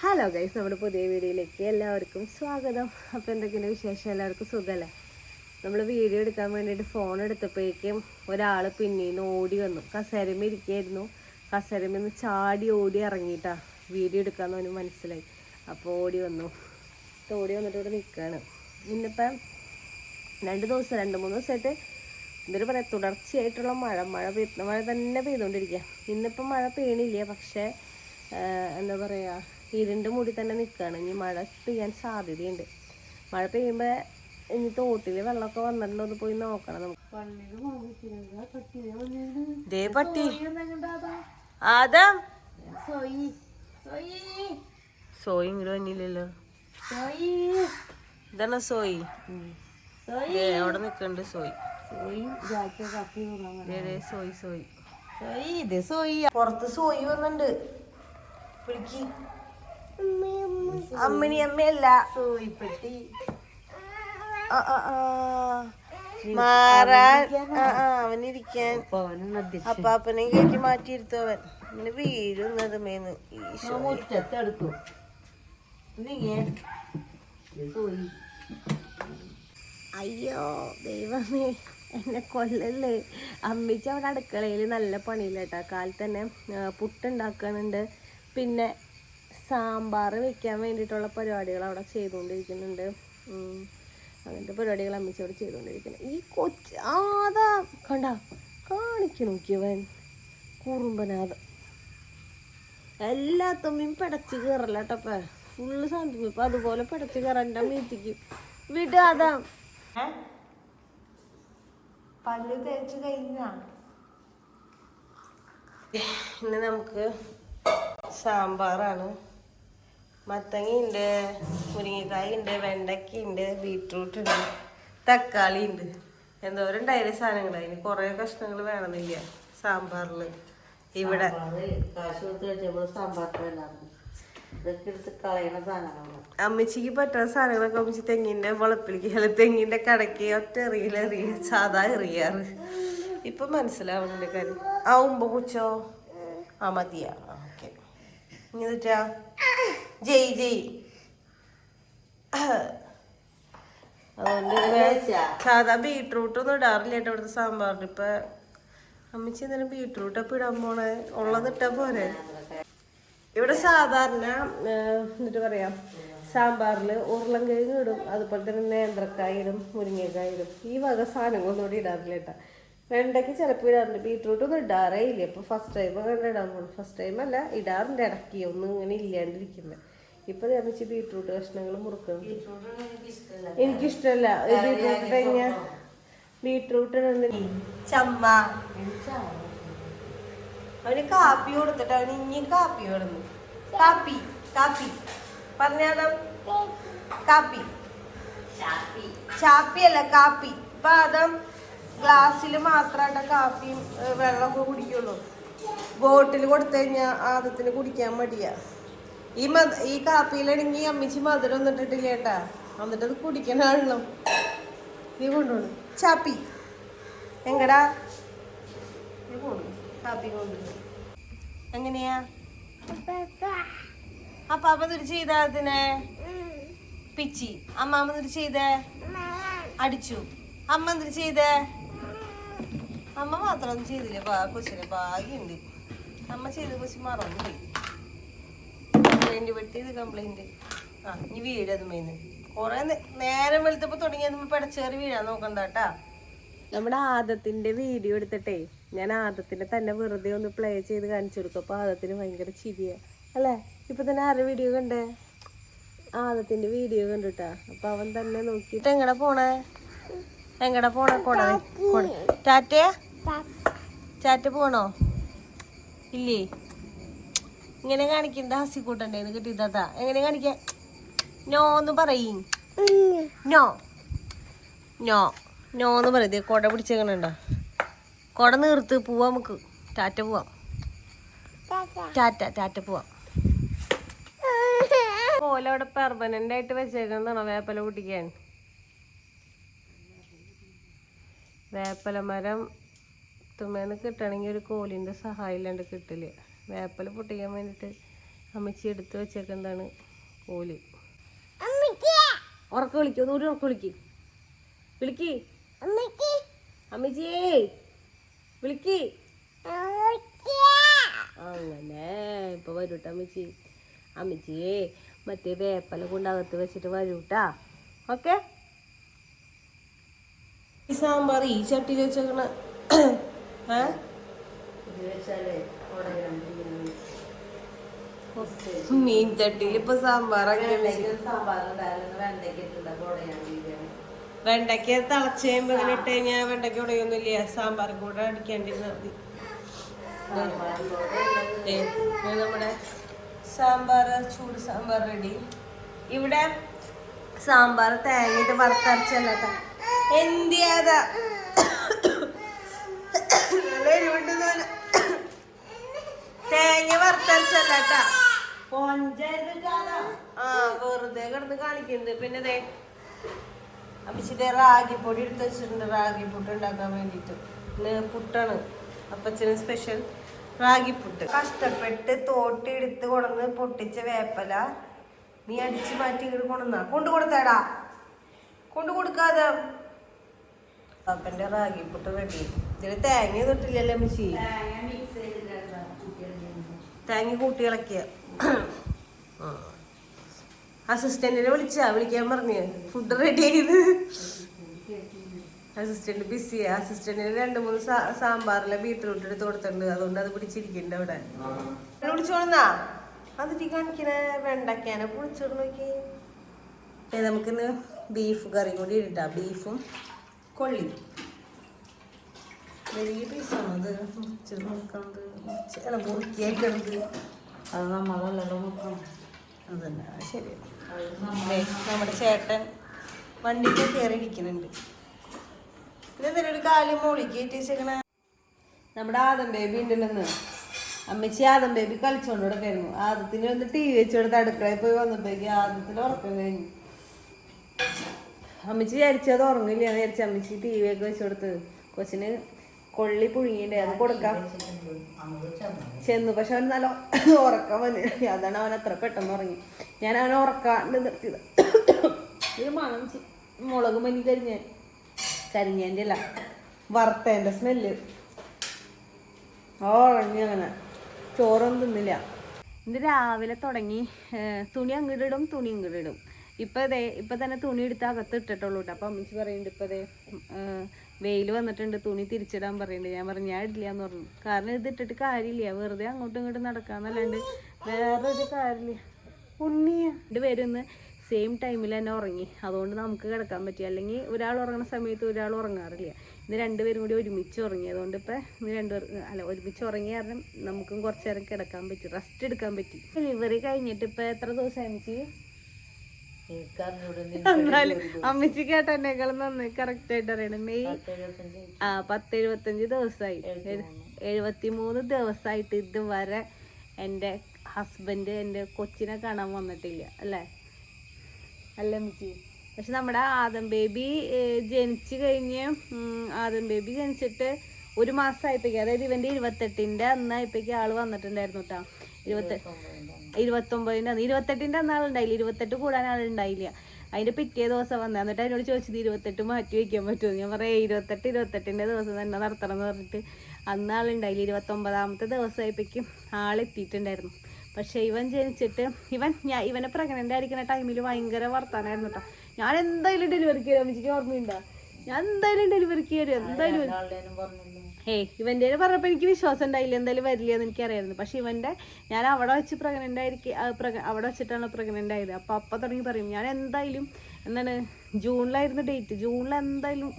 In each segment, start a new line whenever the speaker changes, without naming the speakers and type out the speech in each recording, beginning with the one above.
Hello guys നമ്മുടെ പുതിയ വീഡിയോയിലേക്ക് എല്ലാവർക്കും സ്വാഗതം. അപ്പോൾ എന്തൊക്കെയാണ് വിശേഷം? എല്ലാവർക്കും സുഖമല്ലേ നമ്മൾ വീഡിയോ എടുക്കാൻ വേണ്ടിയിട്ട് ഫോൺ എടുത്തപ്പോഴേക്കും ഒരാൾ പിന്നീന്ന് ഓടി വന്നു. കസരമ ഇരിക്കുകയായിരുന്നു കസരമെന്ന് ചാടി ഓടി ഇറങ്ങിയിട്ടാ വീഡിയോ എടുക്കാമെന്ന് അവന് മനസ്സിലായി. അപ്പോൾ ഓടി വന്നു. ഓടി വന്നിട്ട് ഇവിടെ നിൽക്കുകയാണ് ഇന്നിപ്പം രണ്ട് ദിവസം രണ്ട് മൂന്ന് ദിവസമായിട്ട് എന്തൊരു പറയാ തുടർച്ചയായിട്ടുള്ള മഴ. മഴ പെയ്യുന്ന മഴ തന്നെ പെയ്തുകൊണ്ടിരിക്കുക ഇന്നിപ്പം മഴ പെയ്യണില്ല പക്ഷേ എന്താ പറയുക ഇരുണ്ട് മുടി തന്നെ നിൽക്കുകയാണ് ഇനി മഴ പെയ്യാൻ സാധ്യതയുണ്ട്. മഴ പെയ്യുമ്പോൾ ഇനി തോട്ടിൽ വെള്ളമൊക്കെ വന്നിട്ടുണ്ടോ പോയി നോക്കണം നമുക്ക്. ദേ പട്ടി. അതാ. സോയി. ഇങ്ങോട്ട് വന്നില്ലല്ലോ. ഇതാണ് സോയി. അവിടെ നിൽക്കുന്നുണ്ട് സോയി. ദേ, സോയി സോയി. പുറത്ത് സോയി വന്നിട്ടുണ്ട്. വിളിക്ക് അമ്മണി അമ്മയല്ല. സോയിപ്പെട്ടി. മാറാൻ. അവനിരിക്കാൻ. അപ്പാപ്പനെ കയറ്റി മാറ്റിയിരുത്തു അവൻ. ഇങ്ങനെ വീഴുന്നത് മേന്ന്. ഈശോ.
മുറ്റത്തെടുക്കും
അയ്യോ ദൈവമേ. എന്നെ കൊല്ലല്ലേ. അമ്മിച്ച് അവിടെ അടുക്കളയിൽ നല്ല പണിയില്ലട്ടാ കാലത്ത് തന്നെ പുട്ടുണ്ടാക്കണുണ്ട് പിന്നെ സാമ്പാർ വെക്കാൻ വേണ്ടിയിട്ടുള്ള പരിപാടികൾ അവിടെ ചെയ്തുകൊണ്ടിരിക്കുന്നുണ്ട്. അങ്ങനത്തെ പരിപാടികൾ അമ്മച്ചി അവിടെ ചെയ്തുകൊണ്ടിരിക്കുന്നത് ഈ കൊച്ച് ആദാ കണ്ട കാണിക്കു നോക്കിയവൻ കുറുമ്പനാഥ. എല്ലാ തമ്മിയും പിടച്ച് കയറല്ല കേട്ടപ്പ ഫുള്ള് സാധനം ഇപ്പൊ അതുപോലെ പിടച്ച് കയറണ്ട മീറ്റിക്ക് വിടാതാ പല്ല് തേച്ച് കഴിഞ്ഞ? ഇന്ന് നമുക്ക് സാമ്പാറാണ്. മത്തങ്ങയുണ്ട് മുരിങ്ങക്കായ ഉണ്ട് വെണ്ടയ്ക്ക ഉണ്ട് ബീട്രൂട്ട് ഉണ്ട് തക്കാളി ഉണ്ട് എന്തോരം ഡയറി സാധനങ്ങൾ അതിന് കുറേ കഷ്ണങ്ങൾ വേണമെന്നില്ല സാമ്പാറിൽ ഇവിടെ അമ്മച്ചിക്ക് പറ്റുന്ന സാധനങ്ങളൊക്കെ അമ്മച്ചി തെങ്ങിന്റെ വളപ്പിലേക്ക് അല്ല തെങ്ങിന്റെ കടക്ക് ഒറ്റ എറിയലെറിയ സാധാ എറിയാറ്. ഇപ്പൊ മനസ്സിലാവുന്നുണ്ട് കാര്യം. ആ ഉമ്പ കുച്ചോ? ആ മതിയാ. ഓക്കെ. എന്നിട്ടാ? ജയ് ജയ്. അതുകൊണ്ട് സാധാ ബീട്രൂട്ട് ഒന്നും ഇടാറില്ല കേട്ടോ ഇവിടുത്തെ സാമ്പാറിന്. ഇപ്പൊ അമ്മച്ചി എന്തായാലും ബീട്രൂട്ട് അപ്പൊ ഇടാൻ പോണേ. ഉള്ളത് ഇട്ടാ പോരെ. ഇവിടെ സാധാരണ എന്നിട്ട് പറയാം. സാമ്പാറിൽ ഉരുളൻകിഴങ്ങ് ഇടും. അതുപോലെ തന്നെ നേന്ത്രക്കായ ഇടും മുരിങ്ങക്കായ ഇടും ഈ വക സാധനങ്ങളൊന്നും ഇവിടെ ഇടാറില്ല കേട്ടോ. വെണ്ടയ്ക്ക് ചിലപ്പോൾ ഇടാറുണ്ട്. ബീട്രൂട്ട് ഒന്നും ഇടാറേ ഇല്ല. ഇപ്പോൾ ഫസ്റ്റ് ടൈം ഇടാൻ പോകും ഫസ്റ്റ് ടൈം അല്ല. ഇടാറുണ്ട്. ഇടയ്ക്ക്. ഒന്നും ഇങ്ങനെ ഇല്ലാണ്ടിരിക്കുന്നത് ഇപ്പൊ അമ്മച്ചി ബീട്രൂട്ട് കഷ്ണങ്ങൾ മുറുക്കണം എനിക്കിഷ്ടമല്ല. ബീട്രൂട്ട് കഴിഞ്ഞ ബീട്രൂട്ട് ചമ്മ. അവന് കാപ്പി കൊടുത്തിട്ട് അവന് ഇനിയും കാപ്പി കൊടുന്നു കാപ്പി കാപ്പി. പറഞ്ഞാലോ? കാപ്പി. ചാപ്പി. അല്ല കാപ്പി. ഇപ്പൊ അതം ഗ്ലാസ്സിൽ മാത്രമായിട്ട് കാപ്പിയും വെള്ളമൊക്കെ കുടിക്കുള്ളൂ. ബോട്ടിൽ കൊടുത്തു കഴിഞ്ഞാൽ ആദത്തിന് കുടിക്കാൻ മടിയാ. ഈ മധ ഈ കാപ്പിയിലാണെങ്കിൽ അമ്മിച്ചി മധുരം ഒന്നും ഇട്ടിട്ടില്ല കേട്ടാ എന്നിട്ട് അത് കുടിക്കണാണല്ലോ നീ കൊണ്ടുപോണു ചാപ്പി. എങ്ങടാ? നീ കൊണ്ടു കാപ്പി കൊണ്ടുപോകും എങ്ങനെയാ? അപ്പാപ്പ അപ്പൊ എന്നിട്ട് ചെയ്ത അതിനെ? പിച്ചി. അമ്മാമ്മ എന്നിട്ട് ചെയ്തേ? അടിച്ചു. അമ്മ എന്നിട്ട് ചെയ്തേ? അമ്മ മാത്രമൊന്നും ചെയ്തില്ല. ബാ കൊച്ചിനെ ഭാഗ്യമുണ്ട് അമ്മ ചെയ്ത് കൊച്ചി മറന്നു പോയി കംപ്ലൈന്റ് പെട്ടിയത് കംപ്ലൈന്റ് ആ ഇനി വീഴത് മേന്ന് കൊറേ നേരം വെളുത്തപ്പോ തുടങ്ങിയത് പടച്ചേറി വീഴാൻ നോക്കണ്ട കേട്ടാ. നമ്മുടെ ആദത്തിന്റെ വീഡിയോ എടുത്തിട്ടേ ഞാൻ ആദത്തിന്റെ തന്നെ വെറുതെ ഒന്ന് പ്ലേ ചെയ്ത് കാണിച്ചു കൊടുക്കും. അപ്പൊ ആദത്തിന് ഭയങ്കര ചിരിയ. അല്ലേ? ഇപ്പൊ തന്നെ ആരുടെ വീഡിയോ കണ്ടേ? ആദത്തിന്റെ വീഡിയോ കണ്ടുട്ടാ. അപ്പൊ അവൻ തന്നെ നോക്കിട്ട് എങ്ങടെ പോണേ? എങ്ങടെ പോണേ? കൊട ടാറ്റ ചാറ്റ ടാറ്റ പോണോ? ഇല്ലേ? ഇങ്ങനെ കാണിക്കണ്ട ഹസിക്കൂട്ടണ്ടേന്ന് കിട്ടിയതാ എങ്ങനെ കാണിക്ക? നോ എന്ന് പറയും. നോ. നോ. നോ എന്ന് പറയും. കൊട പിടിച്ചേക്കണുണ്ടോ? കൊട നിർത്ത് പോവാം നമുക്ക്. ടാറ്റ പോവാം. ടാറ്റ ടാറ്റ പോവാം. ഓലവിടെ പെർമനന്റ് ആയിട്ട് വെച്ചേക്കുന്നതാണോ വേപ്പല കുട്ടിക്കാൻ? വേപ്പല മരം തുമ്മേന്ന് കിട്ടണമെങ്കിൽ ഒരു കോലിന്റെ സഹായം ഇല്ലാണ്ട് കിട്ടില്ല വേപ്പല പൊട്ടിക്കാൻ വേണ്ടിയിട്ട് അമ്മച്ചി എടുത്തു വെച്ചേക്കെന്താണ് കോൽ ഉറക്ക വിളിക്കും ഒന്നുകൂടി ഉറക്ക വിളിക്ക്. വിളിക്ക്. അമ്മച്ചിയേ വിളിക്ക്. അങ്ങനെ ഇപ്പൊ വരൂട്ട അമ്മച്ചി. അമ്മച്ചിയേ മറ്റേ വേപ്പല കൊണ്ട് അകത്ത് വെച്ചിട്ട് വരൂട്ടാ. ഓക്കെ? ഈ സാമ്പാർ ഈ ചട്ടിയിൽ വെച്ചേക്കണ ഏ?
ഇത് വെച്ചാലേ ഉടയാൻ
മീൻ ചട്ടിയിൽ ഇപ്പൊ സാമ്പാറൊക്കെ
വെണ്ടയ്ക്ക്
തിളച്ച് കഴിയുമ്പോ ഇങ്ങനെ ഇട്ട് കഴിഞ്ഞാൽ വെണ്ടയ്ക്ക ഉടയൊന്നുമില്ല സാമ്പാർ കൂടെ അടിക്കാണ്ടിരുന്നാൽ മതി. നമ്മുടെ സാമ്പാർ ചൂട് സാമ്പാർ റെഡി. ഇവിടെ സാമ്പാർ തേങ്ങയിട്ട് വറുത്തരച്ചല്ല എന്തിയാതാ നല്ല എരിവുണ്ട് തോന്നുന്നു. തേങ്ങ വറുത്തരച്ചല്ല കേട്ടാ ആ വെറുതെ കിടന്ന് കാണിക്കുന്നുണ്ട്. പിന്നെ ദേ അപ്പിച്ചിട്ട് റാഗിപ്പൊടി എടുത്ത് വെച്ചിട്ടുണ്ട്. റാഗി പുട്ട് ഉണ്ടാക്കാൻ വേണ്ടിയിട്ട്. പിന്നെ പുട്ടാണ്. അപ്പച്ചന് സ്പെഷ്യൽ റാഗി റാഗിപ്പുട്ട്. കഷ്ടപ്പെട്ട് തോട്ടി എടുത്ത് കൊണ്ടുവന്ന് പൊട്ടിച്ച വേപ്പല നീ അടിച്ചു മാറ്റി ഇങ്ങോട്ട് കൊണ്ടുവന്ന. കൊണ്ടു കൊടുത്തേടാ. കൊണ്ടു കൊടുക്കാതെ. അപ്പന്റെ റാഗിപ്പുട്ട് റെഡി. ഇതിന് തേങ്ങ തൊട്ടില്ലല്ലേ മിച്ചി തേങ്ങ കൂട്ടി ഇളക്കിയ. അസിസ്റ്റന്റിനെ വിളിച്ചാ വിളിക്കാൻ പറഞ്ഞു. ഫുഡ് റെഡി ആയത് അസിസ്റ്റന്റ് ബിസിയാ അസിസ്റ്റന്റിന് രണ്ട് മൂന്ന് സാമ്പാറിലെ ബീട്രൂട്ട് എടുത്ത് കൊടുത്തിട്ടുണ്ട്. അതുകൊണ്ട് അത് പിടിച്ചിരിക്കുന്നുണ്ട് അവിടെ. വിളിച്ചോളുന്നാ അതിട്ട് കാണിക്കണ. വെണ്ടക്കാനെ പൊളിച്ചോട് നമുക്കിന്ന് ബീഫ് കറി കൂടി ഇട്ടാ. ബീഫും കൊള്ളി വലിയ പീസാണ് അത്? നോക്കണത് അല്ല മുറുക്കിയേക്കണത്.
അത് നമ്മളല്ലല്ലോ നോക്കണം
അത് ശരി. ദേ, നമ്മുടെ ചേട്ടൻ വണ്ടിക്ക് കയറി ഇരിക്കുന്നുണ്ട്. എന്തെങ്കിലും ഒരു കാലി മോളിക്ക് കയറ്റി വെച്ചേക്കണ നമ്മുടെ ആദം ബേബി ഉണ്ടല്ലെന്ന്. അമ്മച്ചി ആദം ബേബി കളിച്ചോണ്ട് കിടക്കായിരുന്നു ആദത്തിന് വന്ന് ടി വി വെച്ച് കൊടുത്ത് അടുക്കളയിൽ പോയി വന്നപ്പോഴേക്ക് ആദത്തിന് ഉറക്കം കഴിഞ്ഞു. അമ്മച്ചി വിചാരിച്ചത് ഉറങ്ങില്ല വിചാരിച്ച അമ്മച്ചി ടി വി ഒക്കെ വെച്ച് കൊടുത്ത്. കൊച്ചിന് കൊള്ളി പുഴുങ്ങിണ്ടേ അത് കൊടുക്കാം. ചെന്നു. പക്ഷെ അവൻ നല്ല ഉറക്കം വന്നു. അതാണ് അവൻ അത്ര പെട്ടെന്ന് ഉറങ്ങി. ഞാൻ അവനെ ഉറക്കാണ്ട് നിർത്തിയത്. ഒരു മണം ചി- മുളക് മല്ലി കരിഞ്ഞ കരിഞ്ഞേന്റെ അല്ല വറുത്തേന്റെ സ്മെല്ല് ഉറങ്ങി അങ്ങനെ. ചോറൊന്നും തിന്നില്ല. ഇന്ന് രാവിലെ തുടങ്ങി തുണി അങ്ങോട്ടിടും തുണി ഇങ്ങോട്ടിടും ഇപ്പൊ ദേ ഇപ്പൊ തന്നെ തുണി എടുത്ത് അകത്ത് ഇട്ടിട്ടുള്ളൂ കേട്ടോ അപ്പൊ അമ്മച്ചി പറയുന്നുണ്ട് ഇപ്പൊ ദേ വെയിൽ വന്നിട്ടുണ്ട് തുണി തിരിച്ചിടാൻ പറയുന്നുണ്ട് ഞാൻ പറഞ്ഞു ഞാൻ ഇടില്ല എന്ന് പറഞ്ഞു. കാരണം ഇത് ഇട്ടിട്ട് കാര്യമില്ല. വെറുതെ അങ്ങോട്ടും ഇങ്ങോട്ടും നടക്കാന്നല്ലാണ്ട് വേറെ ഒരു കാര്യമില്ല. ഉണ്ണിയ രണ്ട് പേരൊന്ന് സെയിം ടൈമിൽ തന്നെ ഉറങ്ങി. അതുകൊണ്ട് നമുക്ക് കിടക്കാൻ പറ്റി അല്ലെങ്കിൽ ഒരാൾ ഉറങ്ങുന്ന സമയത്ത് ഒരാൾ ഉറങ്ങാറില്ല. ഇന്ന് രണ്ടുപേരും കൂടി ഒരുമിച്ച് ഉറങ്ങി. അതുകൊണ്ട് ഇപ്പൊ ഇന്ന് രണ്ടുപേർ അല്ല ഒരുമിച്ച് ഉറങ്ങിയ കാരണം നമുക്കും കുറച്ച് നേരം കിടക്കാൻ പറ്റി. റെസ്റ്റ് എടുക്കാൻ പറ്റി. ഡെലിവറി കഴിഞ്ഞിട്ട് ഇപ്പൊ എത്ര ദിവസം അമ്മച്ചി? എന്നാലും അമ്മച്ചി കേട്ടെന്നേക്കാളും നന്നായി കറക്റ്റ് ആയിട്ട് അറിയണം മെയ് ആ പത്ത് എഴുപത്തഞ്ച് ദിവസമായി എഴുപത്തി മൂന്ന് ദിവസമായിട്ട് ഇതുവരെ എന്റെ ഹസ്ബൻഡ് എന്റെ കൊച്ചിനെ കാണാൻ വന്നിട്ടില്ല അല്ലേ? അല്ല അമ്മച്ചി? പക്ഷെ നമ്മുടെ ആദം ബേബി ജനിച്ചു കഴിഞ്ഞ് ആദം ബേബി ജനിച്ചിട്ട് ഒരു മാസം മാസമായപ്പോഴേക്കും അതായത് ഇവന്റെ ഇരുപത്തെട്ടിന്റെ അന്നായപ്പോഴേക്കും ആൾ വന്നിട്ടുണ്ടായിരുന്നു കേട്ടോ ഇരുപത്തി ഇരുപത്തൊമ്പതിന്റെ അന്ന് ഇരുപത്തെട്ടിന്റെ അന്ന് ആളുണ്ടായില്ല. ഇരുപത്തെട്ട് കൂടാൻ ആളുണ്ടായില്ല. അതിന്റെ പിറ്റേ ദിവസം വന്നത് എന്നിട്ട് അതിനോട് ചോദിച്ചത് ഇരുപത്തെട്ട് മാറ്റി വെക്കാൻ പറ്റുമോ ഞാൻ പറയാം ഇരുപത്തെട്ട് ഇരുപത്തെട്ടിന്റെ ദിവസം തന്നെ നടത്തണം എന്ന് പറഞ്ഞിട്ട് അന്ന് ആളുണ്ടായില്ല. ഇരുപത്തൊമ്പതാമത്തെ ദിവസമായപ്പോഴേക്കും ആളെത്തിയിട്ടുണ്ടായിരുന്നു. പക്ഷെ ഇവൻ ജനിച്ചിട്ട് ഇവൻ ഞാൻ ഇവനെ പ്രഗ്നന്റ് ആയിരിക്കുന്ന ടൈമിൽ ഭയങ്കര വർത്താനായിരുന്നു കേട്ടോ ഞാൻ എന്തായാലും ഡെലിവറിക്ക് വരും അമ്മച്ചിക്ക് ഓർമ്മയുണ്ടോ? ഞാൻ എന്തായാലും ഡെലിവറിക്ക് വരും എന്തായാലും. ഏയ് ഇവന്റെ പറഞ്ഞപ്പോൾ എനിക്ക് വിശ്വാസം ഉണ്ടായില്ല. എന്തായാലും വരില്ല എന്ന് എനിക്കറിയായിരുന്നു. പക്ഷേ ഇവന്റെ ഞാൻ അവിടെ വെച്ച് പ്രഗ്നന്റ് ആയിരിക്കും അവിടെ വെച്ചിട്ടാണ് പ്രഗ്നന്റ് ആയത്. അപ്പോൾ അപ്പം തുടങ്ങി പറയും ഞാൻ എന്തായാലും എന്താണ് ജൂണിലായിരുന്നു ഡേറ്റ് ജൂണിൽ എന്തായാലും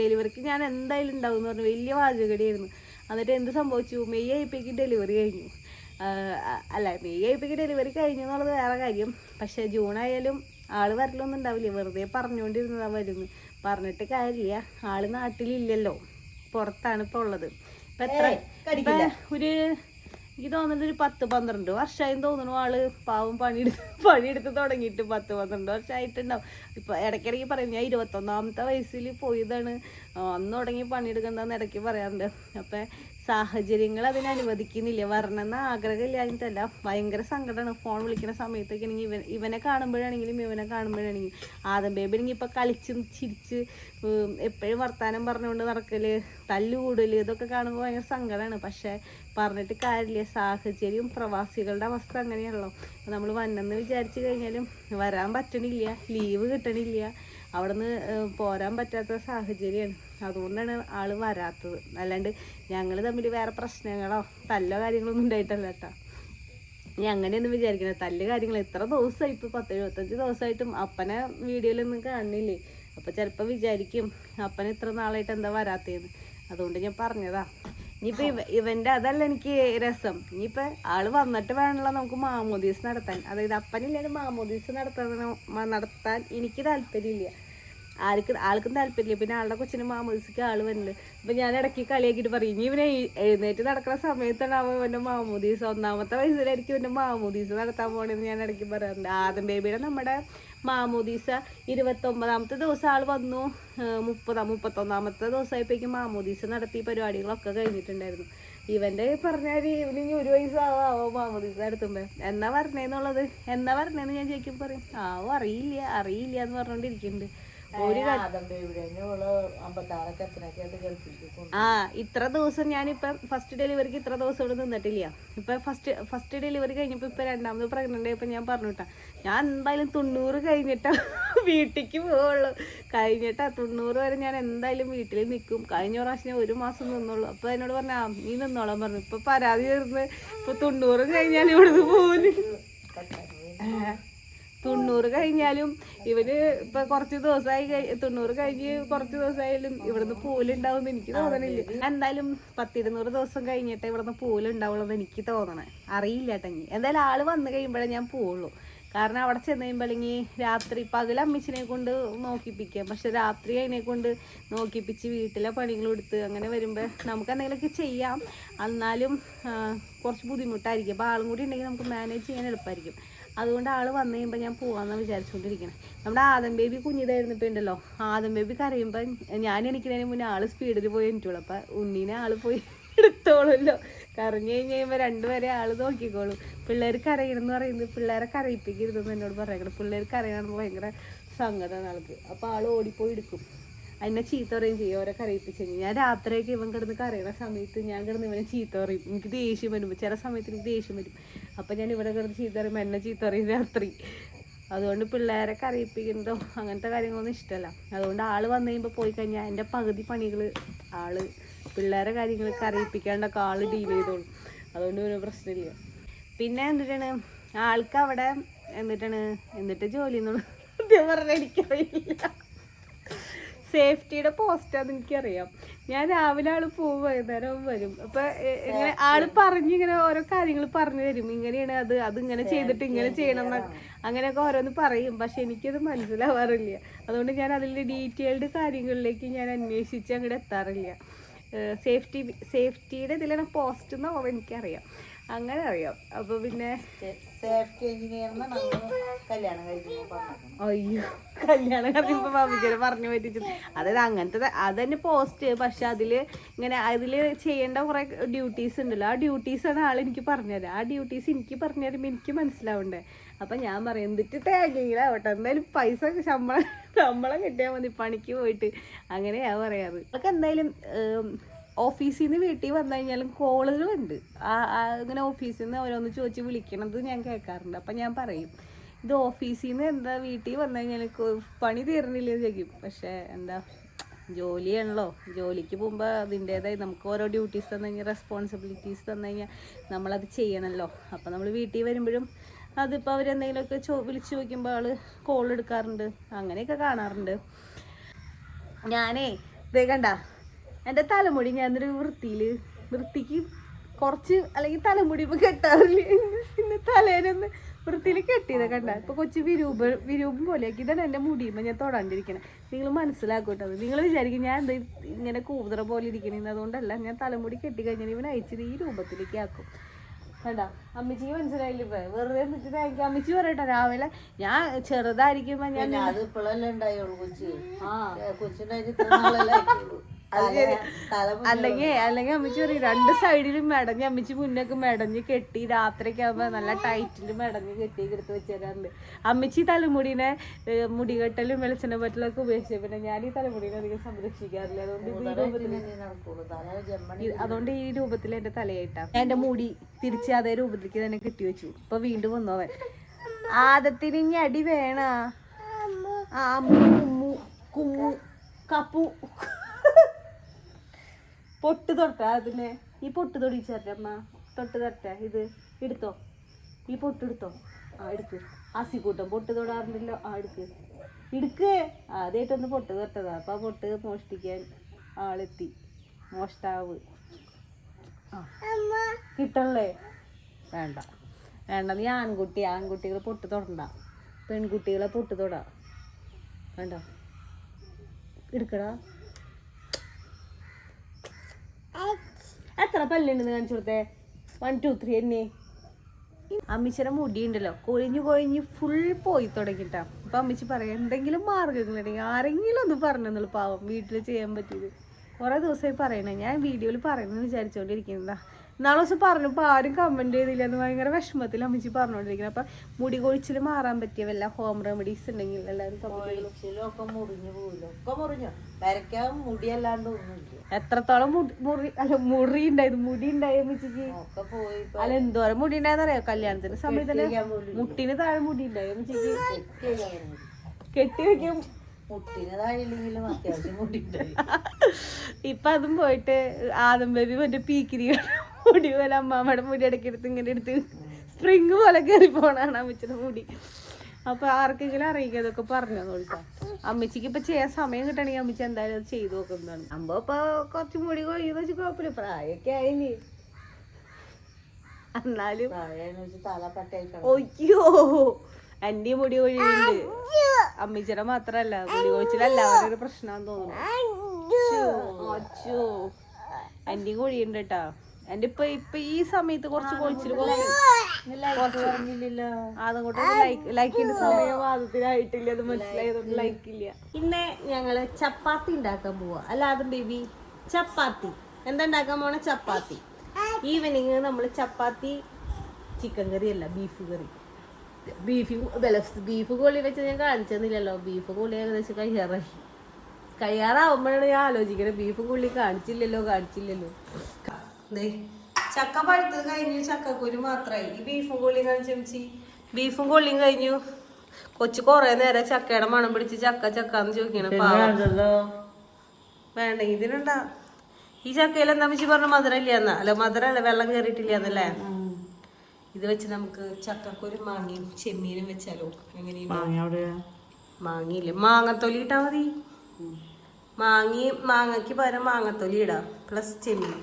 ഡെലിവറിക്ക് ഞാൻ എന്തായാലും ഉണ്ടാവും എന്ന് പറഞ്ഞു. വലിയ വാചകടിയായിരുന്നു. എന്നിട്ട് എന്ത് സംഭവിച്ചു? മെയ് ആയപ്പോഴേക്കും ഡെലിവറി കഴിഞ്ഞു. അല്ല മെയ് ആയപ്പോഴേക്കും ഡെലിവറി കഴിഞ്ഞു എന്നുള്ളത് വേറെ കാര്യം. പക്ഷേ ജൂൺ ആയാലും ആൾ വരലൊന്നും ഉണ്ടാവില്ല. വെറുതെ പറഞ്ഞുകൊണ്ടിരുന്നതാണ് വരുന്നത്. പറഞ്ഞിട്ട് കാര്യമില്ല. ആൾ നാട്ടിലില്ലല്ലോ. പുറത്താണ് ഇപ്പൊ ഉള്ളത്. ഇപ്പം എത്ര? ഇപ്പൊ ഒരു എനിക്ക് തോന്നുന്നത് ഒരു പത്ത് പന്ത്രണ്ട്. വർഷമായി തോന്നുന്നു ആൾ പാവം പണിയെടുത്ത് പണിയെടുത്ത് തുടങ്ങിയിട്ട് പത്ത് പന്ത്രണ്ട് വർഷമായിട്ടുണ്ടാവും ഇപ്പൊ ഇടയ്ക്കിടയ്ക്ക് പറയും ഞാൻ ഇരുപത്തൊന്നാമത്തെ വയസ്സിൽ പോയതാണ്. അന്ന് തുടങ്ങി പണിയെടുക്കണ്ടെന്ന് ഇടയ്ക്ക് പറയാറുണ്ട്. അപ്പം സാഹചര്യങ്ങൾ അതിനെ അനുവദിക്കുന്നില്ല. ആഗ്രഹം ആഗ്രഹമില്ലാഞ്ഞിട്ടല്ല. ഭയങ്കര സങ്കടമാണ് ഫോൺ വിളിക്കുന്ന സമയത്തൊക്കെ ആണെങ്കിൽ ഇവൻ ഇവനെ കാണുമ്പോഴാണെങ്കിലും ഇവനെ കാണുമ്പോഴാണെങ്കിലും. ആദം ബേബി ആണെങ്കിൽ ഇപ്പം കളിച്ചും ചിരിച്ച് എപ്പോഴും വർത്തമാനം പറഞ്ഞുകൊണ്ട് നടക്കൽ തല്ലുകൂടൽ ഇതൊക്കെ കാണുമ്പോൾ ഭയങ്കര സങ്കടമാണ് പക്ഷേ പറഞ്ഞിട്ട് കാര്യമില്ല. സാഹചര്യം പ്രവാസികളുടെ അവസ്ഥ അങ്ങനെയാണല്ലോ. നമ്മൾ വന്നെന്ന് വിചാരിച്ചു കഴിഞ്ഞാലും വരാൻ പറ്റണില്ല. ലീവ് കിട്ടണില്ല. അവിടെ നിന്ന് പോരാൻ പറ്റാത്ത സാഹചര്യമാണ്. അതുകൊണ്ടാണ് ആൾ വരാത്തത്. അല്ലാണ്ട് ഞങ്ങൾ തമ്മിൽ വേറെ പ്രശ്നങ്ങളോ തല്ലോ കാര്യങ്ങളൊന്നും ഉണ്ടായിട്ടല്ല കേട്ടോ ഇനി അങ്ങനെയൊന്നും വിചാരിക്കണം. തല്ല് കാര്യങ്ങൾ എത്ര ദിവസമായി ഇപ്പോൾ പത്ത് എഴുപത്തഞ്ച് ദിവസമായിട്ടും അപ്പനെ വീഡിയോയിലൊന്നും കാണുന്നില്ലേ അപ്പോൾ ചിലപ്പോൾ വിചാരിക്കും അപ്പൻ ഇത്ര നാളായിട്ട് എന്താ വരാത്തേന്ന്. അതുകൊണ്ട് ഞാൻ പറഞ്ഞതാ. ഇനിയിപ്പോൾ ഇവ ഇവന്റെ അതല്ല എനിക്ക് രസം. ഇനിയിപ്പോൾ ആൾ വന്നിട്ട് വേണമല്ലോ നമുക്ക് മാമോദീസ് നടത്താൻ. അതായത് അപ്പനില്ലാണ്ട് മാമോദീസ് നടത്താൻ നടത്താൻ എനിക്ക് താല്പര്യമില്ല. ആർക്ക് ആൾക്കും താല്പര്യമില്ല. പിന്നെ ആളുടെ കൊച്ചിന് മാമോദിസയ്ക്ക് ആൾ വന്നില്ല അപ്പം ഞാൻ ഇടയ്ക്ക് കളിയാക്കിയിട്ട് പറയും ഇനി ഇവനെ എഴ്- എഴുന്നേറ്റ് നടക്കുന്ന സമയത്താണ് അവൻ ഇവന്റെ മാമോദീസ ഒന്നാമത്തെ വയസ്സിലായിരിക്കും ഇവന്റെ മാമോദീസ നടത്താൻ പോകണമെന്ന് ഞാൻ ഇടയ്ക്ക് പറയാറുണ്ട്. ആദം ബേബിയുടെ നമ്മുടെ മാമോദീസ ഇരുപത്തൊമ്പതാമത്തെ ദിവസം ആൾ വന്നു. മുപ്പതാം മുപ്പത്തൊന്നാമത്തെ ദിവസമായപ്പോഴേക്കും മാമോദീസ നടത്തി പരിപാടികളൊക്കെ കഴിഞ്ഞിട്ടുണ്ടായിരുന്നു. ഇവന്റെ പറഞ്ഞാൽ ഇനി ഒരു വയസ്സാവോ മാമോദീസ നടത്തുമ്പോൾ എന്നാ പറഞ്ഞേന്നുള്ളത് എന്നാ പറഞ്ഞേന്ന് ഞാൻ ചോദിക്കും പറയും ആവോ അറിയില്ല അറിയില്ല എന്ന് പറഞ്ഞോണ്ടിരിക്കുന്നുണ്ട്. ഒരു ആ ഇത്ര ദിവസം ഞാനിപ്പം ഫസ്റ്റ് ഡെലിവറിക്ക് ഇത്ര ദിവസം ഇവിടെ നിന്നിട്ടില്ല. ഇപ്പൊ ഫസ്റ്റ് ഫസ്റ്റ് ഡെലിവറി കഴിഞ്ഞപ്പോ ഇപ്പൊ രണ്ടാമത് പ്രഗ്നന്റ് ആയപ്പോ ഞാൻ പറഞ്ഞിട്ടാ ഞാൻ എന്തായാലും തൊണ്ണൂറ് കഴിഞ്ഞിട്ടാ വീട്ടിക്ക് പോവുള്ളൂ. കഴിഞ്ഞിട്ടാ തൊണ്ണൂറ് വരെ ഞാൻ എന്തായാലും വീട്ടിൽ നിൽക്കും കഴിഞ്ഞ പ്രാവശ്യം ഞാൻ ഒരു മാസം നിന്നുള്ളൂ അപ്പൊ എന്നോട് പറഞ്ഞ നീ നിന്നോളാൻ പറഞ്ഞു. ഇപ്പൊ പരാതി തീർന്ന് ഇപ്പൊ തൊണ്ണൂറ് കഴിഞ്ഞാൽ ഇവിടുന്ന് പോലും തൊണ്ണൂറ് കഴിഞ്ഞാലും ഇവർ ഇപ്പൊ കുറച്ച് ദിവസമായി തൊണ്ണൂറ് കഴിഞ്ഞ് കുറച്ച് ദിവസമായാലും ഇവിടുന്ന് പൂലുണ്ടാവും എനിക്ക് തോന്നണില്ല. എന്തായാലും പത്തിരുന്നൂറ് ദിവസം കഴിഞ്ഞിട്ട് ഇവിടുന്ന് പൂലുണ്ടാവുള്ളൂ എനിക്ക് തോന്നണേ. അറിയില്ല ടങ്ങി എന്തായാലും ആൾ വന്നു കഴിയുമ്പോഴേ ഞാൻ പോവുള്ളൂ. കാരണം അവിടെ ചെന്ന് കഴിയുമ്പോഴെങ്കിൽ രാത്രി പകൽ അമ്മച്ചിനെ കൊണ്ട് നോക്കിപ്പിക്കാം. പക്ഷെ രാത്രി അതിനെ കൊണ്ട് നോക്കിപ്പിച്ച് വീട്ടിലെ പണികളും എടുത്ത് അങ്ങനെ വരുമ്പോൾ നമുക്ക് എന്തെങ്കിലുമൊക്കെ ചെയ്യാം. എന്നാലും കുറച്ച് ബുദ്ധിമുട്ടായിരിക്കും. അപ്പോൾ ആളും കൂടി ഉണ്ടെങ്കിൽ നമുക്ക് മാനേജ് ചെയ്യാൻ എളുപ്പമായിരിക്കും അതുകൊണ്ട് ആൾ വന്നു കഴിയുമ്പോൾ ഞാൻ പോകാമെന്ന് വിചാരിച്ചുകൊണ്ടിരിക്കണം നമ്മുടെ ആദം ബേബി കുഞ്ഞിതായിരുന്നു ഇപ്പോൾ ഉണ്ടല്ലോ. ആദം ബേബി കരയുമ്പോൾ ഞാൻ എനിക്കുന്നതിന് മുന്നേ ആൾ സ്പീഡിൽ പോയി എനിക്കുള്ളൂ അപ്പം ഉണ്ണീനെ ആൾ പോയി എടുത്തോളുമല്ലോ. കരഞ്ഞു കഴിഞ്ഞ് കഴിയുമ്പോൾ രണ്ടുപേരെ ആൾ നോക്കിക്കോളും. പിള്ളേർ കരയണമെന്ന് പറയുന്നത് പിള്ളേരെ കരയിപ്പിക്കരുതെന്ന് എന്നോട് പറയണം പിള്ളേർ കരയണമെന്ന് ഭയങ്കര സങ്കടമാണ് ആൾക്ക്. അപ്പോൾ ആൾ ഓടിപ്പോയി എടുക്കും. അതിനെ ചീത്ത പറയും ചെയ്യും കരയിപ്പിച്ച് കഴിഞ്ഞ്. ഞാൻ രാത്രിയൊക്കെ ഇവൻ കിടന്ന് കരയണ സമയത്ത് ഞാൻ കിടന്ന് ഇവനെ ചീത്ത പറയും. എനിക്ക് ദേഷ്യം വരുമ്പോൾ ചില സമയത്ത് എനിക്ക് ദേഷ്യം വരും. അപ്പം ഞാൻ ഇവിടെ കിടന്ന് ചീത്ത പറയുമ്പോൾ എന്നെ ചീത്ത പറയും രാത്രി. അതുകൊണ്ട് പിള്ളേരെ കരയിപ്പിക്കുന്നതോ അങ്ങനത്തെ കാര്യങ്ങളൊന്നും ഇഷ്ടമല്ല. അതുകൊണ്ട് ആൾ വന്നു കഴിയുമ്പോൾ പോയി കഴിഞ്ഞാൽ എന്റെ പകുതി പണികൾ ആൾ പിള്ളേരെ കാര്യങ്ങൾ കരയിപ്പിക്കാണ്ടൊക്കെ ആൾ ഡീൽ ചെയ്തോളും. അതുകൊണ്ട് ഒരു പ്രശ്നമില്ല. പിന്നെ എന്നിട്ടാണ് ആൾക്ക് അവിടെ എന്നിട്ടാണ് എന്നിട്ട് ജോലി എന്നുള്ളത് പറഞ്ഞിരിക്കില്ല സേഫ്റ്റിയുടെ പോസ്റ്റാന്ന് എനിക്കറിയാം ഞാൻ രാവിലെ ആൾ പോകും വൈകുന്നേരം വരും. അപ്പൊ ഇങ്ങനെ ആൾ പറഞ്ഞ് ഇങ്ങനെ ഓരോ കാര്യങ്ങൾ പറഞ്ഞു തരും. ഇങ്ങനെയാണ് അത് അത് ഇങ്ങനെ ചെയ്തിട്ട് ഇങ്ങനെ ചെയ്യണം അങ്ങനെയൊക്കെ ഓരോന്ന് പറയും. പക്ഷെ എനിക്കത് മനസ്സിലാവാറില്ല. അതുകൊണ്ട് ഞാൻ അതിൽ ഡീറ്റെയിൽഡ് കാര്യങ്ങളിലേക്ക് ഞാൻ അന്വേഷിച്ച് അങ്ങോട്ട് എത്താറില്ല. സേഫ്റ്റി സേഫ്റ്റിയുടെ ഇതിലാണ് പോസ്റ്റ് എന്നാവും എനിക്കറിയാം. അങ്ങനെ അറിയാം. അപ്പൊ പിന്നെ
കല്യാണം പറഞ്ഞേക്കണം.
അയ്യോ കല്യാണം കഴിഞ്ഞപ്പോ അതായത് അങ്ങനത്തെ അത് തന്നെ പോസ്റ്റ് പക്ഷെ അതിൽ ഇങ്ങനെ അതിൽ ചെയ്യേണ്ട കുറെ ഡ്യൂട്ടീസ് ഉണ്ടല്ലോ. ആ ഡ്യൂട്ടീസ് ആണ് ആൾ എനിക്ക് പറഞ്ഞത് ആ ഡ്യൂട്ടീസ് എനിക്ക് പറഞ്ഞു തരുമ്പോൾ എനിക്ക് മനസ്സിലാവണ്ടേ? അപ്പൊ ഞാൻ പറയും എന്തിട്ട് തേങ്ങയിലാവട്ടെ? എന്തായാലും പൈസ ശമ്പളം ശമ്പളം കിട്ടിയാൽ മതി പണിക്ക് പോയിട്ട്. അങ്ങനെയാ പറയാറ്. അതൊക്കെ എന്തായാലും ഓഫീസിൽ നിന്ന് വീട്ടിൽ വന്നു കഴിഞ്ഞാലും കോളുകളുണ്ട്. ഇങ്ങനെ ഓഫീസിൽ നിന്ന് ഓരോന്ന് ചോദിച്ച് വിളിക്കണത് ഞാൻ കേൾക്കാറുണ്ട്. അപ്പം ഞാൻ പറയും ഇത് ഓഫീസിൽ നിന്ന് എന്താ വീട്ടിൽ വന്നു കഴിഞ്ഞാൽ പണി തീർന്നില്ലേ? ചോദിക്കും. പക്ഷേ എന്താ ജോലിയാണല്ലോ. ജോലിക്ക് പോകുമ്പോൾ അതിന്റേതായി നമുക്ക് ഓരോ ഡ്യൂട്ടീസ് തന്നു കഴിഞ്ഞാൽ റെസ്പോൺസിബിലിറ്റീസ് തന്നു കഴിഞ്ഞാൽ നമ്മളത് ചെയ്യണമല്ലോ അപ്പോൾ നമ്മൾ വീട്ടിൽ വരുമ്പോഴും അതിപ്പോൾ അവരെന്തെങ്കിലുമൊക്കെ ചോ വിളിച്ച് ചോദിക്കുമ്പോൾ ആൾ കോൾ എടുക്കാറുണ്ട്. അങ്ങനെയൊക്കെ കാണാറുണ്ട്. ഞാനേ ഇതേ കണ്ട എന്റെ തലമുടി ഞാൻ ഒരു വൃത്തിയിൽ വൃത്തിക്ക് കുറച്ച് അല്ലെങ്കിൽ തലമുടി ഇപ്പം കെട്ടാറില്ല. പിന്നെ തലേനൊന്ന് വൃത്തിയിൽ കെട്ടിയത് കണ്ട. ഇപ്പൊ കൊച്ചു വിരൂപ വിരൂപം പോലെയാക്കി. ഇതാണ് എന്റെ മുടിയുമ്പോൾ ഞാൻ തൊടാണ്ടിരിക്കണേ. നിങ്ങൾ മനസ്സിലാക്കൂട്ടത് നിങ്ങൾ വിചാരിക്കും ഞാൻ എന്താ ഇങ്ങനെ കൂതറ പോലെ ഇരിക്കണേന്ന്. അതുകൊണ്ടല്ല ഞാൻ തലമുടി കെട്ടി കഴിഞ്ഞാൽ ഇവൻ അയച്ചത് ഈ രൂപത്തിലേക്ക് ആക്കും. വേണ്ട അമ്മച്ചിക്ക് മനസ്സിലായില്ല ഇപ്പൊ? വെറുതെ എനിക്ക് അമ്മച്ചി പറയട്ടെ രാവിലെ ഞാൻ ചെറുതായിരിക്കുമ്പോ ഞാൻ
അത് ഇപ്പോഴല്ലേ ഉണ്ടായുള്ളൂ കൊച്ചി.
ആ.
കൊച്ചിണ്ടായിട്ട്
അല്ലെങ്കിൽ അല്ലെങ്കിൽ അമ്മച്ചി പറയും രണ്ട് സൈഡിലും മെടഞ്ഞ് അമ്മച്ചി മുന്നൊക്കെ മെടഞ്ഞ് കെട്ടി രാത്രിയൊക്കെ ആകുമ്പോ നല്ല ടൈറ്റിൽ മെടഞ്ഞ് കെട്ടി എടുത്ത് വെച്ച് തരാറുണ്ട് അമ്മച്ചി തലമുടിനെ മുടികെട്ടലും വെളിച്ചെണ്ണ പറ്റലൊക്കെ ഉപയോഗിച്ച പിന്നെ ഞാൻ ഈ തലമുടിനെ അധികം സംരക്ഷിക്കാറില്ല. അതുകൊണ്ട് ഇത് ഈ രൂപത്തിൽ അതുകൊണ്ട് ഈ രൂപത്തിൽ എന്റെ തലയായിട്ടാ ഞാൻ എന്റെ മുടി തിരിച്ച് അതേ രൂപത്തിലേക്ക് തന്നെ കെട്ടി വെച്ചു. ഇപ്പൊ വീണ്ടും വന്നവൻ ആദത്തിന് ഇനി അടി വേണ? ആ കുമ്മു കപ്പു. പൊട്ട് തൊട്ട അതിനെ ഈ പൊട്ട് അമ്മ? തൊട്ട് തൊട്ടെ ഇത് എടുത്തോ? ഈ പൊട്ട് എടുത്തോ? ആ എടുക്ക്. ആസിക്കൂട്ടം പൊട്ട് തൊടാറുണ്ടല്ലോ ആ എടുക്ക്. എടുക്ക്. ആദ്യമായിട്ടൊന്ന് പൊട്ട് തൊട്ടതാ. അപ്പൊ ആ പൊട്ട് മോഷ്ടിക്കാൻ ആളെത്തി. മോഷ്ടാവ്. കിട്ടണല്ലേ? വേണ്ട. വേണ്ട. നീ ആൺകുട്ടി. ആൺകുട്ടികൾ പൊട്ട് തൊടണ്ട. പെൺകുട്ടികളെ പൊട്ട് തൊടാ. വേണ്ട. എടുക്കടാ. എത്ര പല്ലുണ്ടെന്ന് കാണിച്ചു കൊടുത്തേ? വൺ ടു ത്രീ എന്നെ. അമ്മിച്ചിയുടെ മുടിയുണ്ടല്ലോ. കൊഴിഞ്ഞു കൊഴിഞ്ഞ് ഫുൾ പോയി തുടങ്ങിട്ടാ അപ്പൊ അമ്മിച്ചി പറയാം എന്തെങ്കിലും മാർഗങ്ങളുണ്ടെങ്കിൽ ആരെങ്കിലും ഒന്ന് പറഞ്ഞെന്നുള്ളൂ പാവം വീട്ടിൽ ചെയ്യാൻ പറ്റിയത്. കുറെ ദിവസമായി പറയണേ. ഞാൻ വീഡിയോയിൽ പറയുന്നത് വിചാരിച്ചുകൊണ്ടിരിക്കുന്നതാ നാളെ ദിവസം പറഞ്ഞപ്പോൾ ആരും കമന്റ് ചെയ്തില്ല എന്ന് ഭയങ്കര വിഷമത്തിൽ അമ്മച്ചി പറഞ്ഞുകൊണ്ടിരിക്കുന്നത് അപ്പൊ മുടി കൊഴിച്ചിൽ മാറാൻ പറ്റിയ വല്ല ഹോം റെമഡീസ് ഉണ്ടെങ്കിൽ എല്ലാവരും.
മുറിഞ്ഞു വരയ്ക്കാൻ മുടിയല്ലാണ്ട്
എത്രത്തോളം മുറി അല്ല മുറി ഉണ്ടായത്? മുടി ഉണ്ടായി അമ്മച്ചിക്ക്? അല്ല എന്തോരം മുടി ഉണ്ടായെന്നറിയോ കല്യാണത്തിന് കല്യാണത്തിന്റെ സമയത്ത് മുട്ടിന് താഴെ മുടി ഉണ്ടായി അമ്മച്ചിക്ക്? കെട്ടി വെക്കും
മുട്ടിന് താഴെയില്ലെങ്കിലും അത്യാവശ്യം മുടി ഉണ്ടായി
ഇപ്പൊ അതും പോയിട്ട് ആദം ബേബി മറ്റേ പീക്കിരി മുടി പോലെ അമ്മാമ്മയുടെ മുടി ഇടയ്ക്കെടുത്ത് ഇങ്ങനെ എടുത്ത് സ്പ്രിങ് പോലെ കയറി പോണാണ് അമ്മച്ചിയുടെ മുടി. അപ്പൊ ആർക്കെങ്കിലും അറിയിക്കുക അതൊക്കെ പറഞ്ഞു നോക്കാം അമ്മച്ചിക്ക് ഇപ്പൊ ചെയ്യാൻ സമയം കിട്ടണമെങ്കിൽ അമ്മച്ചി എന്തായാലും അത് ചെയ്തു നോക്കുന്നതാണ്. അമ്മ ഇപ്പൊ കുറച്ച് മുടി കൊഴിയെന്ന് വെച്ച് കുഴപ്പമില്ല. പ്രായമൊക്കെ ആയില്ലേ എന്നാലും ഒയ്യോ എന്റെ മുടി കൊഴിയുണ്ട് അമ്മച്ചിയുടെ മാത്രല്ല മുടി കൊഴിച്ചിൽ എല്ലാവരും ഒരു പ്രശ്നമാണെന്ന് തോന്നുന്നു. അച്ചോ എന്റെ കൊഴിയുണ്ട് കേട്ടാ എന്റെ ഇപ്പൊ ഇപ്പൊ ഈ സമയത്ത് കുറച്ച് കൊഴിച്ചിൽ
പറഞ്ഞില്ലല്ലോ.
അതങ്ങോട്ട് ലൈക്ക് ലൈക്കിന്റെ സമയം വാദത്തിലായിട്ടില്ല. അത് മനസ്സിലായതുകൊണ്ട് ലൈക്ക് ഇല്ല. ഇന്ന് ഞങ്ങൾ ചപ്പാത്തി ഉണ്ടാക്കാൻ പോവാ. അല്ല അതും ബേബി ചപ്പാത്തി. എന്താ ഉണ്ടാക്കാൻ പോണ? ചപ്പാത്തി. ഈവനിങ് നമ്മൾ ചപ്പാത്തി ചിക്കൻ കറി അല്ല ബീഫ് കറി ബീഫ് ബീഫ് കോളി വെച്ച് ഞാൻ കാണിച്ചെന്നില്ലല്ലോ. ബീഫ് കോളി ഏകദേശം കഴിയാറായി കഴിയാറാവുമ്പോഴാണ് ഞാൻ ആലോചിക്കുന്നത് ബീഫ് കോളി കാണിച്ചില്ലല്ലോ കാണിച്ചില്ലല്ലോ. ദേ, ചക്ക പഴുത്തത് കഴിഞ്ഞു ചക്കക്കുരു മാത്രമായി ഈ ബീഫും കൊള്ളിയും കാണിച്ചു ബീഫും കൊള്ളിയും കഴിഞ്ഞു. കൊച്ചു കൊറേ നേരം ചക്കയുടെ മണം പിടിച്ച് ചക്ക ചക്കാന്ന് ചോദിക്കണം വേണ്ട ഇതിനുണ്ടാ. ഈ ചക്കയിൽ എന്താ വെച്ച് പറഞ്ഞ മധുരം ഇല്ലാന്നാ. അല്ല മധുര അല്ല വെള്ളം കയറിയിട്ടില്ലാന്നല്ലേ? ഇത് വെച്ച് നമുക്ക് ചക്കക്കുരു മാങ്ങയും ചെമ്മീനും വെച്ചാലോ? എങ്ങനെയാ മാങ്ങയില്ലേ? മാങ്ങത്തൊലി ഇട്ടാ മതി. മാങ്ങി മാങ്ങയ്ക്ക് പകരം മാങ്ങത്തൊലി ഇടാം പ്ലസ് ചെമ്മീൻ.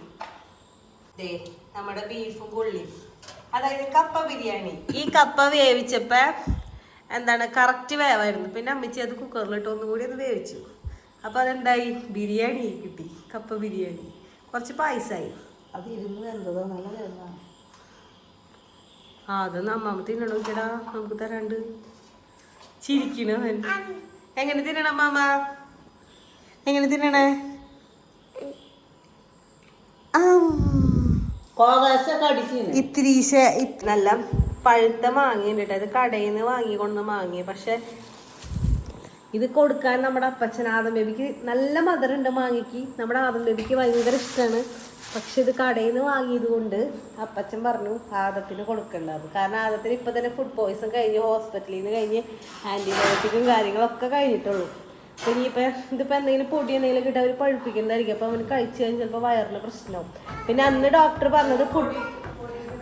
ദേ നമ്മുടെ ബീഫും കൊള്ളിയും അതായത് കപ്പ ബിരിയാണി. ഈ കപ്പ വേവിച്ചപ്പോ എന്താണ് കറക്റ്റ് വേവായിരുന്നു. പിന്നെ അമ്മച്ചി അത് കുക്കറിലിട്ട് ഒന്നും കൂടി അത് വേവിച്ചു. അപ്പൊ അതെന്തായി? ബിരിയാണി കിട്ടി കപ്പ ബിരിയാണി. കുറച്ച് പായസമായി
അത് ഇരുന്ന് എന്തോ നല്ല
ആ അതൊന്നും അമ്മാമ്മ തിന്നണം നോക്കിയടാ. നമുക്ക് തരാണ്ട്. ചിരിക്കണ എങ്ങനെ തിന്നണം അമ്മാമ്മ? എങ്ങനെ തിന്നണേ? ആം. ഇത്തിരീശ ഇത് നല്ല പഴുത്ത മാങ്ങയുണ്ട് കേട്ടോ. കടയിൽ നിന്ന് വാങ്ങിക്കൊണ്ട് മാങ്ങി പക്ഷെ ഇത് കൊടുക്കാൻ നമ്മുടെ അപ്പച്ചൻ ആദം ബേബിക്ക് നല്ല മധുരമുണ്ട് മാങ്ങയ്ക്ക്. നമ്മുടെ ആദം ബേബിക്ക് ഭയങ്കര ഇഷ്ടമാണ് പക്ഷെ ഇത് കടയിൽ നിന്ന് വാങ്ങിയത് കൊണ്ട് അപ്പച്ചൻ പറഞ്ഞു ആദത്തിന് കൊടുക്കേണ്ടത് കാരണം ആദത്തിന് ഇപ്പം തന്നെ ഫുഡ് പോയിസൺ കഴിഞ്ഞ് ഹോസ്പിറ്റലിൽ നിന്ന് കഴിഞ്ഞ് ആന്റിബയോട്ടിക്കും കാര്യങ്ങളൊക്കെ കഴിഞ്ഞിട്ടുള്ളൂ. ഇനിയിപ്പോൾ ഇതിപ്പോൾ എന്തെങ്കിലും പൊടി എന്തെങ്കിലും കിട്ടാൻ അവർ പഴുപ്പിക്കുന്നതായിരിക്കും. അപ്പോൾ അവന് കഴിച്ചു കഴിഞ്ഞാൽ ചിലപ്പോൾ വയറിന് പ്രശ്നമാവും പിന്നെ അന്ന് ഡോക്ടർ പറഞ്ഞത് ഫുഡ്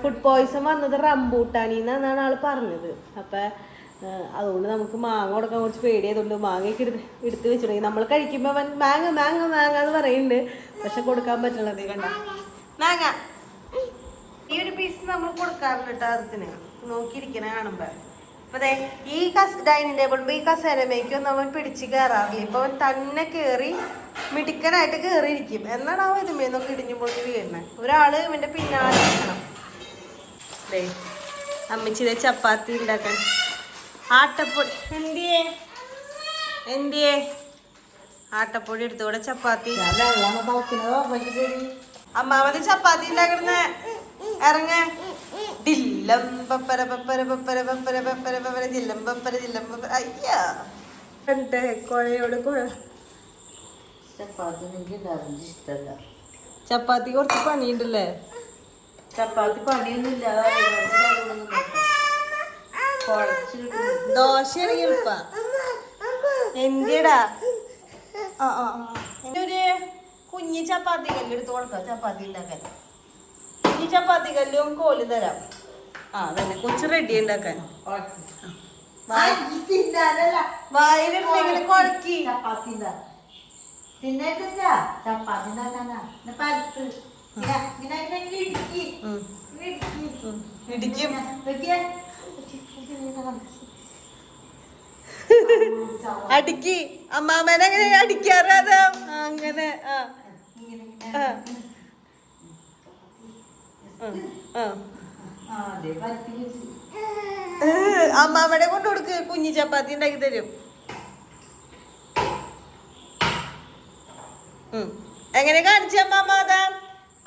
ഫുഡ് പോയ്സൺ വന്നത് റംബൂട്ടാനി എന്നാണ് ആൾ പറഞ്ഞത്. അപ്പോൾ അതുകൊണ്ട് നമുക്ക് മാങ്ങ കൊടുക്കാൻ കുറച്ച് പേടിയായതുകൊണ്ട് മാങ്ങയൊക്കെ എടുത്ത് എടുത്ത് വെച്ചിട്ടുണ്ടെങ്കിൽ നമ്മൾ കഴിക്കുമ്പോൾ അവൻ മാങ്ങ മാങ്ങ മാങ്ങ എന്ന് പറയുന്നുണ്ട് പക്ഷെ കൊടുക്കാൻ പറ്റുള്ളത് കണ്ട. മാങ്ങ. ഈ ഒരു പീസ് നമ്മൾ കൊടുക്കാറുണ്ട് കേട്ടോ അതിന് നോക്കിയിരിക്കണ കാണുമ്പോൾ ദേ ഈ കസ് ഡൈനിങ് ടേബിൾ ഈ കസേരമേക്കൊന്നും അവൻ പിടിച്ച് കയറാറില്ല ഇപ്പൊ അവൻ തന്നെ കയറി മിടുക്കനായിട്ട് കയറിയിരിക്കും എന്നാണ് അവൻ ഇതുമേന്നൊക്കെ ഇടിഞ്ഞു പൊട്ടി വീഴണേ ഒരാൾ ഇവന്റെ പിന്നാലെ ഇരിക്കണം ദേ ചപ്പാത്തി ഉണ്ടാക്കാൻ. ആട്ടപ്പൊടി. എന്തിയേ? എന്തിയേ? ആട്ടപ്പൊടി എടുത്തോടെ ചപ്പാത്തി.
അമ്മാവതി
അമ്മാമത് ചപ്പാത്തി ഉണ്ടാക്കണ. ഇറങ്ങ. ഡില്ലം പപ്പര പപ്പര പപ്പര പപ്പര പപ്പര പപ്പര ജില്ലം പപ്പര ജില്ലം പപ്പര അയ്യാ കണ്ടേ കുഴയോട് കുഴ
ചപ്പാത്തി എനിക്ക് ഇഷ്ടമല്ല
ചപ്പാത്തി കുറച്ച് പണിയുണ്ടല്ലേ?
ചപ്പാത്തി പണിയൊന്നുമില്ല.
എളുപ്പ. എന്തിടാ? ആ ആ ഒരു കുഞ്ഞി ചപ്പാത്തി കല്ല് എടുത്ത് കൊടുക്കാം. ചപ്പാത്തി ഉണ്ടാക്കാൻ. ഈ ചപ്പാത്തി കല്ലും കോൽ തരാം. ആ അതന്നെ. കൊച്ചു റെഡി ഉണ്ടാക്കാൻ. വായിലിട്ടെങ്കിലും കുഴക്കി
ചപ്പാത്തി തിന്നേറ്റില്ല ചപ്പാത്തി ഇടുക്കി.
അടിക്കി. അമ്മാമേനെ അടിക്കാറാ അങ്ങനെ ആ. ആ. ആ. അമ്മാമ്മയുടെ കൊണ്ട് കൊടുക്ക് കുഞ്ഞി ചപ്പാത്തി ഉണ്ടാക്കി തരും. എങ്ങനെ കാണിച്ച അമ്മാമ്മ അതാ?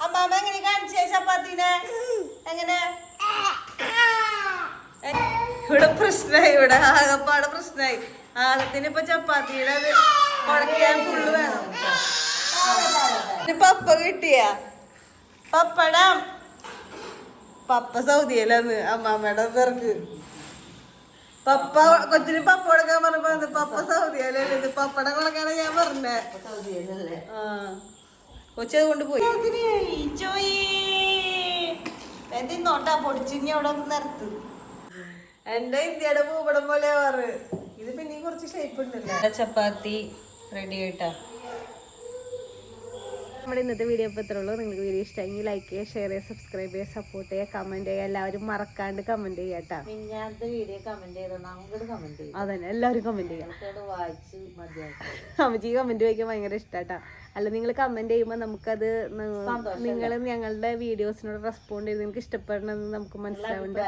അമ്മാമ്മ എങ്ങനെ കാണിച്ച ചപ്പാത്തിനെ? എങ്ങനെ? ഇവിടെ പ്രശ്നമായി ഇവിടെ ആകപ്പാടെ പ്രശ്നമായി. ആകത്തിന് ഇപ്പൊ ചപ്പാത്തിയുടെ അത് മുടക്കാൻ ഫുള്ള് വേണം. പപ്പ കിട്ടിയ? പപ്പടം. പപ്പ സൗദിയിലാന്ന് അമ്മാമ്മയുടെ പേർക്ക് പപ്പ കൊച്ചിന് പപ്പ കൊടുക്കാൻ പറഞ്ഞപ്പോ പപ്പ സൗദിയല്ലേ ഇത് പപ്പടം കൊടുക്കാനാ ഞാൻ പറഞ്ഞേ.
ആ.
ആ കൊച്ചത് കൊണ്ടുപോയി എന്തിന്നോട്ടാ പൊടിച്ചിങ്ങി അവിടെ ഒന്ന് നിരത്ത്? എന്റെ ഇന്ത്യയുടെ പൂപടം പോലെ പറ. ഇത് പിന്നെ കുറച്ച് ഷേപ്പ് ഉണ്ടല്ലോ. ചപ്പാത്തി റെഡി ആയിട്ടാ.
നമ്മുടെ ഇന്നത്തെ വീഡിയോ ഇപ്പോൾ ഇത്രേ ഉള്ളൂ. നിങ്ങൾക്ക് വീഡിയോ ഇഷ്ടമെങ്കിൽ ലൈക്ക് ചെയ്യുക ഷെയർ ചെയ്യുക സബ്സ്ക്രൈബ് ചെയ്യുക സപ്പോർട്ട് ചെയ്യുക കമന്റ് ചെയ്യുക. എല്ലാവരും മറക്കാണ്ട് കമന്റ് ചെയ്യുക കേട്ടോ.
മിഞ്ഞാത്ത വീഡിയോ കമന്റ് ചെയ്തോ? അങ്ങോട്ട് കമന്റ് ചെയ്തു?
അതന്നെ എല്ലാവരും കമന്റ് ചെയ്യുക.
വായിച്ച് മതിയാക്കി.
അമ്മച്ചിക്ക് കമന്റ് വായിക്കാൻ ഭയങ്കര ഇഷ്ടാട്ടാ അല്ല നിങ്ങൾ കമന്റ് ചെയ്യുമ്പോൾ നമുക്കത് നിങ്ങൾ ഞങ്ങളുടെ വീഡിയോസിനോട് റെസ്പോണ്ട് ചെയ്ത് നിങ്ങൾക്ക് ഇഷ്ടപ്പെടണമെന്ന് നമുക്ക് മനസ്സിലാവുന്നുണ്ട്.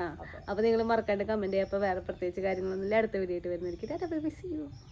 ആ അപ്പോൾ നിങ്ങൾ മറക്കാണ്ട് കമന്റ് ചെയ്യുക. അപ്പോൾ വേറെ പ്രത്യേകിച്ച് കാര്യങ്ങളൊന്നുമില്ല. അടുത്ത വീഡിയോ ആയിട്ട് വരുന്നതായിരിക്കും. Tata bye bye see you